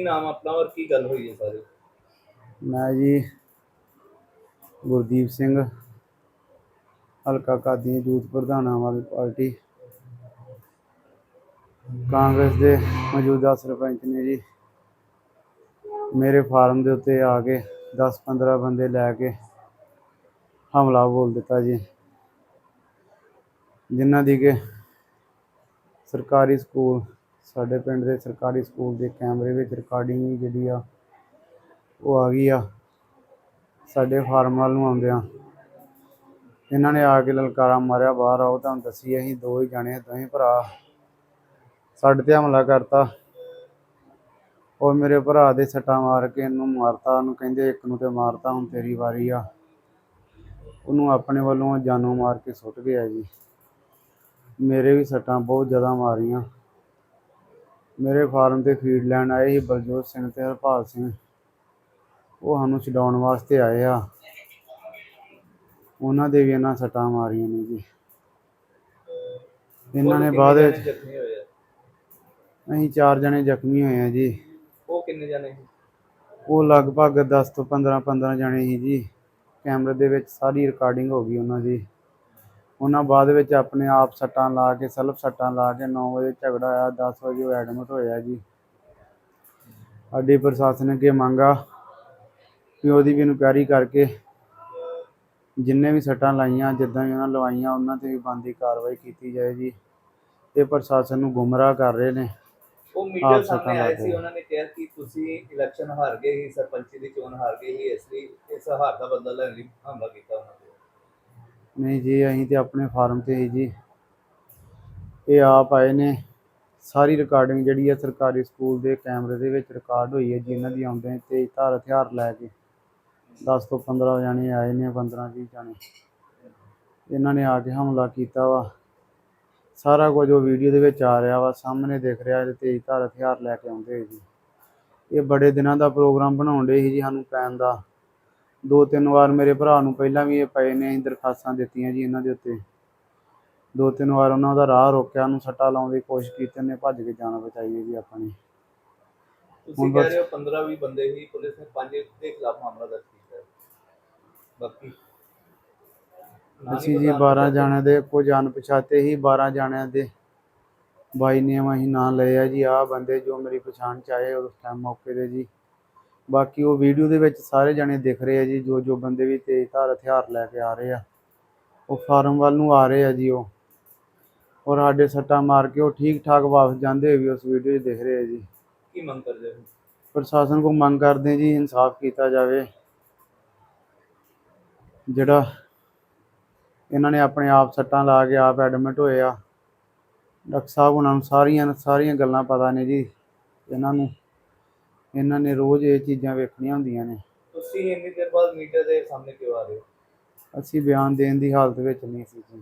ਕੀ ਨਾਮ ਆਪਣਾ ਔਰ ਕੀ ਗੱਲ ਹੋਈ ਹੈ ਸਾਰੀ? ਮੈਂ ਜੀ ਗੁਰਦੀਪ ਸਿੰਘ, ਹਲਕਾ ਕਾਦੀ ਯੂਥ ਪ੍ਰਧਾਨ ਆਮ ਆਦਮੀ ਪਾਰਟੀ। ਕਾਂਗਰਸ ਦੇ ਮੌਜੂਦਾ ਸਰਪੰਚ ਨੇ ਜੀ ਮੇਰੇ ਫਾਰਮ ਦੇ ਉੱਤੇ ਆ ਕੇ 10-15 ਬੰਦੇ ਲੈ ਕੇ ਹਮਲਾ ਬੋਲ ਦਿੱਤਾ ਜੀ। ਜਿਨ੍ਹਾਂ ਦੀ ਕਿ ਸਰਕਾਰੀ ਸਕੂਲ ਸਾਡੇ ਪਿੰਡ ਦੇ ਸਰਕਾਰੀ ਸਕੂਲ ਦੇ ਕੈਮਰੇ ਵਿੱਚ ਰਿਕਾਰਡਿੰਗ ਜਿਹੜੀ ਆ, ਉਹ ਆ ਗਈ ਆ। ਸਾਡੇ ਫਾਰਮ ਨੂੰ ਆਉਂਦਿਆਂ ਇਹਨਾਂ ਨੇ ਆ ਕੇ ਲਲਕਾਰਾ ਮਾਰਿਆ, ਬਾਹਰ ਆਓ, ਤੁਹਾਨੂੰ ਦੱਸੀ ਅਸੀਂ ਦੋ ਹੀ ਜਾਣੇ ਦੋਵੇਂ ਭਰਾ। ਸਾਡੇ ਤੇ ਹਮਲਾ ਕਰਤਾ। ਉਹ ਮੇਰੇ ਭਰਾ ਦੇ ਸੱਟਾਂ ਮਾਰ ਕੇ ਇਹਨੂੰ ਮਾਰਤਾ, ਉਹਨੂੰ ਕਹਿੰਦੇ ਇੱਕ ਨੂੰ ਤੇ ਮਾਰਤਾ, ਹੁਣ ਤੇਰੀ ਵਾਰੀ ਆ। ਉਹਨੂੰ ਆਪਣੇ ਵੱਲੋਂ ਜਾਨੋਂ ਮਾਰ ਕੇ ਸੁੱਟ ਗਿਆ ਜੀ। ਮੇਰੇ ਵੀ ਸੱਟਾਂ ਬਹੁਤ ਜ਼ਿਆਦਾ ਮਾਰੀਆਂ। ਮੇਰੇ ਫਾਰਮ ਤੇ ਫੀਡ ਲੈਣ ਆਏ ਸੀ ਬਲਜੋਤ ਸਿੰਘ ਤੇ ਹਰਪਾਲ ਸਿੰਘ। ਉਹ ਸਾਨੂੰ ਛਡਾਉਣ ਵਾਸਤੇ ਆਏ ਆ। ਉਹਨਾਂ ਦੇ ਵੀ ਇਹਨਾਂ ਸੱਟਾਂ ਮਾਰੀਆਂ ਨੇ ਜੀ। ਇਹਨਾਂ ਨੇ ਬਾਅਦ ਵਿੱਚ ਜ਼ਖਮੀ ਹੋਏ ਆ? ਅਸੀਂ ਚਾਰ ਜਣੇ ਜ਼ਖਮੀ ਹੋਏ ਆ ਜੀ। ਉਹ ਕਿੰਨੇ ਜਾਣੇ ਸੀ? ਉਹ ਲਗਭਗ 10 ਤੋਂ 15 15 ਜਣੇ ਸੀ ਜੀ। ਕੈਮਰੇ ਦੇ ਵਿੱਚ ਸਾਰੀ ਰਿਕਾਰਡਿੰਗ ਹੋ ਗਈ ਉਹਨਾਂ ਦੀ। ਉਹਨਾਂ ਬਾਅਦ ਵਿੱਚ ਆਪਣੇ ਆਪ ਸੱਟਾਂ ਲਾ ਕੇ ਸੈਲਫ ਸੱਟਾਂ ਲਾ ਕੇ 9 ਵਜੇ ਝਗੜਾ ਆਇਆ 10 ਵਜੇ ਉਹ ਐਡਮਿਟ ਹੋਇਆ ਜੀ। ਸਾਡੀ ਪ੍ਰਸ਼ਾਸਨ ਅੱਗੇ ਮੰਗ ਕਿ ਉਹਦੀ ਵੀ ਇਨਕੁਆਇਰੀ ਕਰਕੇ ਜਿੰਨੇ ਵੀ ਸੱਟਾਂ ਲਾਈਆਂ ਜਿੱਦਾਂ ਵੀ ਉਹਨਾਂ ਲਵਾਈਆਂ ਉਹਨਾਂ ਤੇ ਵੀ ਬਣਦੀ ਕਾਰਵਾਈ ਕੀਤੀ ਜਾਏ ਜੀ। ਇਹ ਪ੍ਰਸ਼ਾਸਨ ਨੂੰ ਗੁੰਮਰਾਹ ਕਰ ਰਹੇ ਨੇ। ਉਹ ਮੀਡੀਆ ਸਾਹਮਣੇ ਆਏ ਸੀ। ਉਹਨਾਂ ਨੇ ਕਿਹਾ ਕਿ ਤੁਸੀਂ ਇਲੈਕਸ਼ਨ ਹਾਰ ਗਏ ਸੀ ਸਰਪੰਚੀ ਦੀ ਚੋਣ ਹਾਰ ਗਏ ਸੀ ਇਸ ਲਈ ਇਸ ਹਾਰ ਦਾ ਬਦਲਾ ਲੈਣ ਲਈ ਹਮਲਾ ਕੀਤਾ ਉਹਨਾਂ ਤੇ ਨਹੀਂ ਜੀ, ਅਸੀਂ ਤੇ ਆਪਣੇ ਫਾਰਮ ਤੇ ਹੀ ਜੀ। ਇਹ ਆਪ ਆਏ ਨੇ। ਸਾਰੀ ਰਿਕਾਰਡਿੰਗ ਜਿਹੜੀ ਹੈ ਸਰਕਾਰੀ ਸਕੂਲ ਦੇ ਕੈਮਰੇ ਦੇ ਵਿੱਚ ਰਿਕਾਰਡ ਹੋਈ ਹੈ ਜੀ, ਇਹਨਾਂ ਦੀ ਆਉਂਦੇ ਤੇ ਧਾਰ ਹਥਿਆਰ ਲੈ ਕੇ। 10 ਤੋਂ 15 ਜਾਣੇ ਆਏ ਨੇ 15 20 ਜਾਣੇ। ਇਹਨਾਂ ਨੇ ਆ ਕੇ ਹਮਲਾ ਕੀਤਾ ਵਾ। ਸਾਰਾ ਕੁਝ ਉਹ ਵੀਡੀਓ ਦੇ ਵਿੱਚ ਆ ਰਿਹਾ ਵਾ, ਸਾਹਮਣੇ ਦਿਖ ਰਿਹਾ ਤੇ ਤੇਜ਼ ਧਾਰ ਹਥਿਆਰ ਲੈ ਕੇ ਆਉਂਦੇ ਜੀ। ਇਹ ਬੜੇ ਦਿਨਾਂ ਦਾ ਪ੍ਰੋਗਰਾਮ ਬਣਾਉਣ ਦੇ ਸੀ ਜੀ ਸਾਨੂੰ ਪੈਣ ਦਾ। ਦੋ ਤਿੰਨ ਵਾਰ ਮੇਰੇ ਭਰਾ ਨੂੰ ਪਹਿਲਾਂ ਵੀ ਇਹ ਪਏ ਨੇ ਅਸੀਂ ਦਰਖਾਸਤਾਂ ਦਿੱਤੀਆਂ ਜੀ ਇਹਨਾਂ ਦੇ ਉੱਤੇ। ਦੋ ਤਿੰਨ ਵਾਰ ਉਹਨਾਂ ਦਾ ਰਾਹ ਰੋਕਿਆ ਉਹਨੂੰ ਸੱਟਾ ਲਾਉਣ ਦੀ ਕੋਸ਼ਿਸ਼ ਕੀਤੀ ਉਹਨੇ ਭੱਜ ਕੇ ਜਾਨ ਬਚਾਈ ਜੀ ਆਪਣੀ। ਤੁਸੀਂ ਕਹਿ ਰਹੇ ਹੋ 15 20 ਬੰਦੇ ਹੀ ਪੁਲਿਸ ਨੇ ਪੰਜ ਦੇ ਖਿਲਾਫ ਮਾਮਲਾ ਦਰਜ ਕੀਤਾ ਹੈ। ਬਾਕੀ ਨਾਂ ਅਸੀਂ ਜੀ ਪਤਾ 12 ਜਾਣਿਆਂ ਦੇ ਕੁਝ ਅਣਪਛਾਤੇ ਹੀ 12 ਜਾਣਿਆਂ ਦੇ। ਬਾਈ ਨੇਮ ਅਸੀਂ ਨਾਂ ਲਏ ਆ ਜੀ ਆਹ ਬੰਦੇ ਜੋ ਮੇਰੀ ਪਛਾਣ ਚ ਆਏ ਉਸ ਟਾਈਮ ਮੌਕੇ ਦੇ ਜੀ। ਬਾਕੀ ਉਹ ਵੀਡੀਓ ਦੇ ਵਿੱਚ ਸਾਰੇ ਜਾਣੇ ਦਿਖ ਰਹੇ ਆ ਜੀ ਜੋ ਜੋ ਬੰਦੇ ਵੀ ਤੇਜ਼ ਧਾਰ ਹਥਿਆਰ ਲੈ ਕੇ ਆ ਰਹੇ ਆ। ਉਹ ਫਾਰਮ ਵੱਲ ਨੂੰ ਆ ਰਹੇ ਆ ਜੀ ਉਹ। ਔਰ ਸਾਡੇ ਸੱਟਾਂ ਮਾਰ ਕੇ ਉਹ ਠੀਕ ਠਾਕ ਵਾਪਸ ਜਾਂਦੇ ਹੋਏ ਵੀ ਉਸ ਵੀਡੀਓ 'ਚ ਦਿਖ ਰਹੇ ਆ ਜੀ। ਕੀ ਮੰਗ ਕਰਦੇ ਹੋ? ਪ੍ਰਸ਼ਾਸਨ ਕੋ ਮੰਗ ਕਰਦੇ ਜੀ ਇਨਸਾਫ ਕੀਤਾ ਜਾਵੇ। ਜਿਹੜਾ ਇਹਨਾਂ ਨੇ ਆਪਣੇ ਆਪ ਸੱਟਾਂ ਲਾ ਕੇ ਆਪ ਐਡਮਿਟ ਹੋਏ ਆ। ਡਾਕਟਰ ਸਾਹਿਬ ਉਹਨਾਂ ਨੂੰ ਸਾਰੀਆਂ ਸਾਰੀਆਂ ਗੱਲਾਂ ਪਤਾ ਨੇ ਜੀ ਇਹਨਾਂ ਨੂੰ। ਇਹਨਾਂ ਨੇ ਰੋਜ਼ ਇਹ ਚੀਜ਼ਾਂ ਵੇਖਣੀਆਂ ਹੁੰਦੀਆਂ ਨੇ। ਤੁਸੀਂ ਇੰਨੀ ਦੇਰ ਬਾਅਦ ਮੀਡੀਆ ਦੇ ਸਾਹਮਣੇ ਕਿਉਂ ਆ ਰਹੇ ਹੋ? ਅਸੀਂ ਬਿਆਨ ਦੇਣ ਦੀ ਹਾਲਤ ਵਿੱਚ ਨਹੀਂ ਸੀ ਜੀ।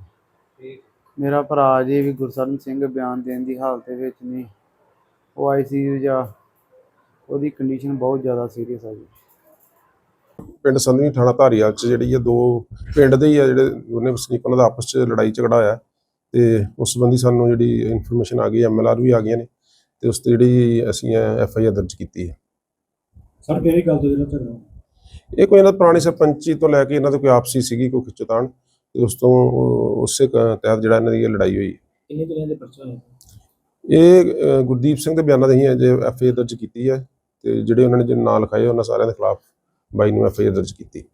ਠੀਕ। ਮੇਰਾ ਭਰਾ ਜੀ ਵੀ ਗੁਰਸਰਨ ਸਿੰਘ ਬਿਆਨ ਦੇਣ ਦੀ ਹਾਲਤ ਵਿੱਚ ਨਹੀਂ। ਉਹ ਆਈਸੀਯੂ ਜਾਂ ਉਹਦੀ ਕੰਡੀਸ਼ਨ ਬਹੁਤ ਜ਼ਿਆਦਾ ਸੀਰੀਅਸ ਆ ਜੀ। ਪਿੰਡ ਸੰਧਵੀ ਥਾਣਾ ਧਾਰੀਵਾਲ ਚ ਜਿਹੜੀ ਆ ਦੋ ਪਿੰਡ ਦੇ ਹੀ ਆ ਜਿਹੜੇ ਦੋਨੇ ਵਸਨੀਕ ਉਹਨਾਂ ਦਾ ਆਪਸ ਚ ਲੜਾਈ ਝਗੜਾ ਹੋਇਆ। ਤੇ ਉਸ ਸੰਬੰਧੀ ਸਾਨੂੰ ਜਿਹੜੀ ਇਨਫੋਰਮੇਸ਼ਨ ਆ ਗਈ ਐਮਐਲਆਰ ਵੀ ਆ ਗਈਆਂ ਨੇ। ਤੇ ਉਸ ਤੇ ਜਿਹੜੀ ਅਸੀਂ ਐਫ ਆਈ ਆਰ ਦਰਜ ਕੀਤੀ ਹੈ। ਸਰ ਕਿਹੜੀ ਗੱਲ ਤੋਂ ਜਿਹੜਾ ਝਗੜਾ? ਇਹ ਕੋਈ ਇਹਨਾਂ ਪੁਰਾਣੀ ਸਰਪੰਚੀ ਤੋਂ ਲੈ ਕੇ ਇਹਨਾਂ ਦੀ ਕੋਈ ਆਪਸੀ ਸੀਗੀ ਕੋਈ ਖਿੱਚੋਤਾਣ ਤੇ ਉਸ ਤੋਂ ਉਸੇ ਤਹਿਤ ਜਿਹੜਾ ਇਹਨਾਂ ਦੀ ਇਹ ਲੜਾਈ ਹੋਈ। ਕਿੰਨੇ ਦਿਨਾਂ ਦੇ ਪਰਚਾ ਹੋਇਆ? ਇਹ ਗੁਰਦੀਪ ਸਿੰਘ ਦੇ ਬਿਆਨਾਂ ਦੇ ਹੀ ਅਜੇ ਐਫ ਆਈ ਆਰ ਦਰਜ ਕੀਤੀ ਹੈ ਤੇ ਜਿਹੜੇ ਉਹਨਾਂ ਨੇ ਜਿਹੜੇ ਨਾਂ ਲਿਖਾਏ ਉਹਨਾਂ ਸਾਰਿਆਂ ਦੇ ਖਿਲਾਫ ਬਾਈ ਨੂੰ ਐਫ ਆਈ ਆਰ ਦਰਜ ਕੀਤੀ।